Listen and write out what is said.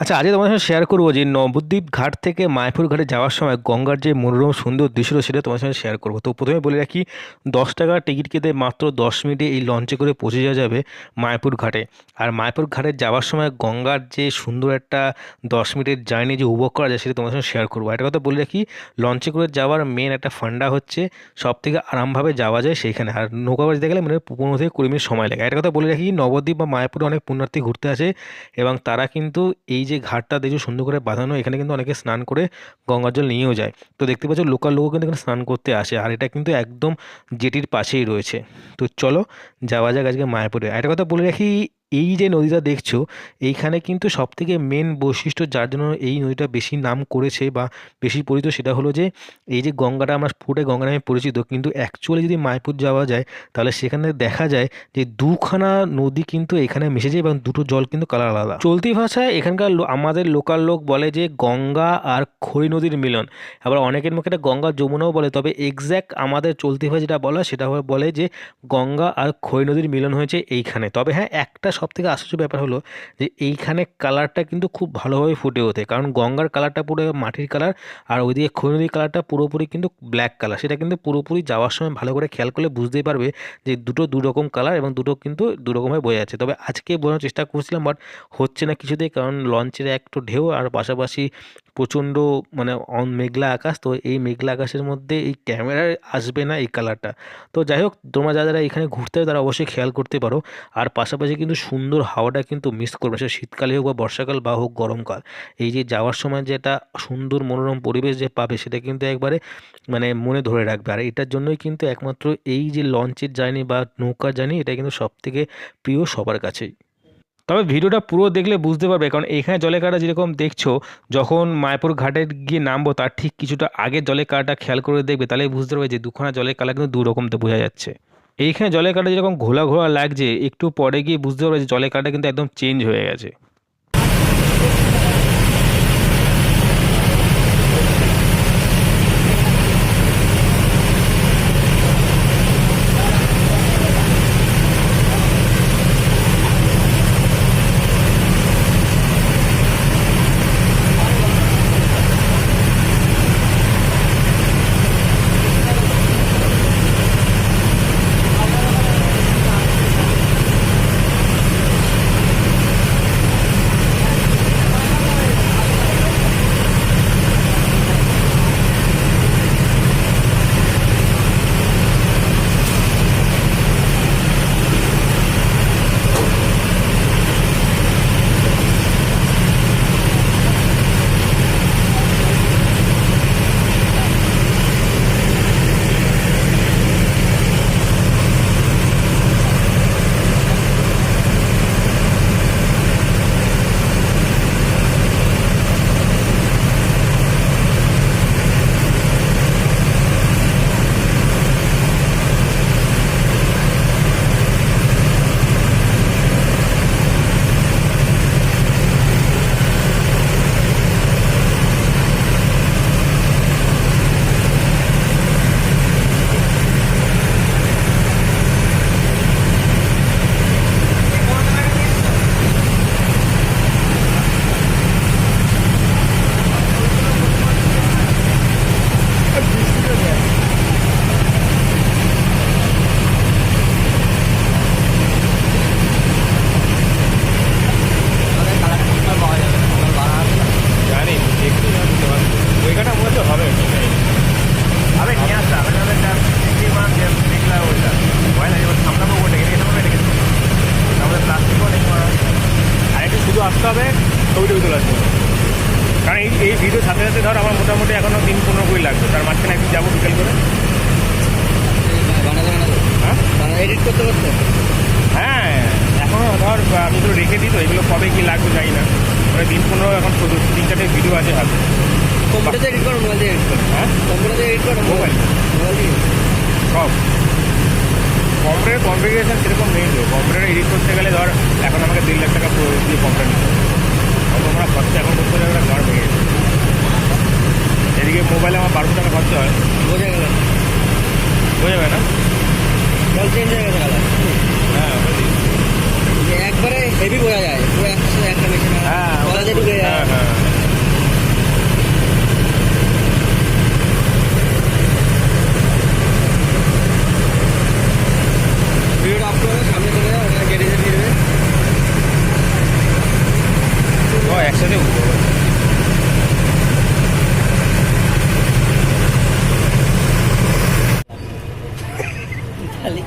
আচ্ছা আজকে তোমার সঙ্গে শেয়ার করব যে নবদ্বীপ ঘাট থেকে মায়াপুর ঘাটে যাওয়ার সময় গঙ্গার যে মনোরম সুন্দর দৃশ্যটা সেটা তোমার সঙ্গে শেয়ার করব। তো প্রথমে বলে রাখি, দশ টাকার টিকিট কেটে মাত্র দশ মিনিটে এই লঞ্চে করে পৌঁছে যাওয়া যাবে মায়াপুর ঘাটে। আর মায়াপুর ঘাটে যাওয়ার সময় গঙ্গার যে সুন্দর একটা দশ মিনিটের জার্নি যে উপভোগ করা যায় সেটা তোমার সঙ্গে শেয়ার করব। একটা কথা বলে রাখি লঞ্চে করে যাওয়ার মেন একটা ফান্ডা হচ্ছে সব থেকে আরামভাবে যাওয়া যায় সেইখানে আর নৌকা বাড়িতে গেলে মানে পনেরো থেকে কুড়ি মিনিট সময় লাগে। একটা কথা বলে রাখি, নবদ্বীপ বা মায়াপুরে অনেক পুণ্যার্থী ঘুরতে আসে এবং তারা কিন্তু এই যে ঘাটটা দেখছ সুন্দর করে বাঁধানো, এখানে কিন্তু অনেকে স্নান করে গঙ্গার জল নিয়েও যায়। তো দেখতে পাচ্ছ লোকাল লোকও কিন্তু এখানে স্নান করতে আসে, আর এটা কিন্তু একদম জেটির পাশেই রয়েছে। তো চলো যাওয়া যাক আজকে মায়াপুরে। আর একটা কথা বলে রাখি এই যে নদীটা দেখছ, এইখানে কিন্তু সবথেকে মেন বৈশিষ্ট্য যার জন্য এই নদীটা বেশি নাম করেছে বা বেশি পরিচিত সেটা হলো যে, এই যে গঙ্গাটা আমরা পুরোটাই গঙ্গা নামে পরিচিত, কিন্তু অ্যাকচুয়ালি যদি মায়াপুর যাওয়া যায়, তাহলে সেখানে দেখা যায় যে দুখানা নদী কিন্তু এখানে মিশে যায় এবং দুটো জল কিন্তু কালার আলাদা। চলতি ভাষায় এখানকার আমাদের লোকাল লোক বলে যে গঙ্গা আর খড়ি নদীর মিলন। আবার অনেকের মুখে এটা গঙ্গা যমুনাও বলে, তবে এক্স্যাক্ট আমাদের চলতি ভাষায় যেটা বলা, সেটা বলে যে গঙ্গা আর খড়ি নদীর মিলন হয়েছে এইখানে। তবে হ্যাঁ একটা সব থেকে আশ্চর্য ব্যাপার হলো যে এইখানে কালারটা কিন্তু খুব ভালোভাবে ফুটে ওঠে। কারণ গঙ্গার কালারটা পুরো মাটির কালার আর ওইদিকে খড়ি নদীর কালারটা পুরোপুরি কিন্তু ব্ল্যাক কালার। সেটা কিন্তু পুরোপুরি যাওয়ার সময় ভালো করে খেয়াল করলে বুঝতেই পারবে যে দুটো দু রকম কালার এবং দুটো কিন্তু দু রকমভাবে বোঝা যাচ্ছে। তবে আজকে বোঝানোর চেষ্টা করছিলাম বাট হচ্ছে না কিছুতেই কারণ লঞ্চের একটু ঢেউ আর পাশাপাশি প্রচণ্ড মানে মেঘলা আকাশ। তো এই মেঘলা আকাশের মধ্যে এই ক্যামেরায় আসবে না এই কালারটা। তো যাই হোক, তোমরা যারা যারা এখানে ঘুরতে তারা অবশ্যই খেয়াল করতে পারো। আর পাশাপাশি কিন্তু সুন্দর হাওয়াটা কিন্তু মিস করবে। সে শীতকালে হোক বা বর্ষাকাল বা হোক গরমকাল, এই যে যাওয়ার সময় যেটা সুন্দর মনোরম পরিবেশ যে পাবে সেটা কিন্তু একবারে মানে মনে ধরে রাখবে। আর এটার জন্যই কিন্তু একমাত্র এই যে লঞ্চের জার্নি বা নৌকার জার্নি এটা কিন্তু সব থেকে প্রিয় সবার কাছেই। তবে ভিডিওটা পুরো দেখলে বুঝতে পারবে, কারণ এখানে জলের কাটা যেরকম দেখছ, যখন মায়াপুর ঘাটে গিয়ে নামবো, তার ঠিক কিছুটা আগে জলের কাটা খেয়াল করে দেখবে তাহলে বুঝতে পারবে যে দুখানা জলের কালা কিন্তু দু রকমতে বোঝা যাচ্ছে। এইখানে জলের কাটা যেরকম ঘোলা ঘোলা লাগছে, একটু পরে গিয়ে বুঝতে পারবে যে জলের কাটা কিন্তু একদম চেঞ্জ হয়ে গেছে। তো এগুলো কবে কি লাগবে জানি না। মানে দিন পনেরো এখন তিন চারটে ভিডিও আছে হাতে কম্পিউটারে এডিট করো মোবাইল দিয়ে এডিট করো। হ্যাঁ? কম্পিউটারে এডিট করো মোবাইল? মোবাইল দিয়ে সব। কম্পিউটারের কনফিগারেশন সেরকম নেই তো। কম্পিউটারে এডিট করতে গেলে ধর এখন আমাকে দেড় লাখ টাকা দিয়ে কম্পিউটার নিতে হবে। আমরা খরচা এখন করতে গেলে একটা গাড় ভেঙে গেছে। এদিকে মোবাইলে আমার বারোশো টাকা খরচা হয়। বোঝা গেল। বোঝা যাবে না? জল চেঞ্জ হয়ে গেছে একসাথে উঠবো খালি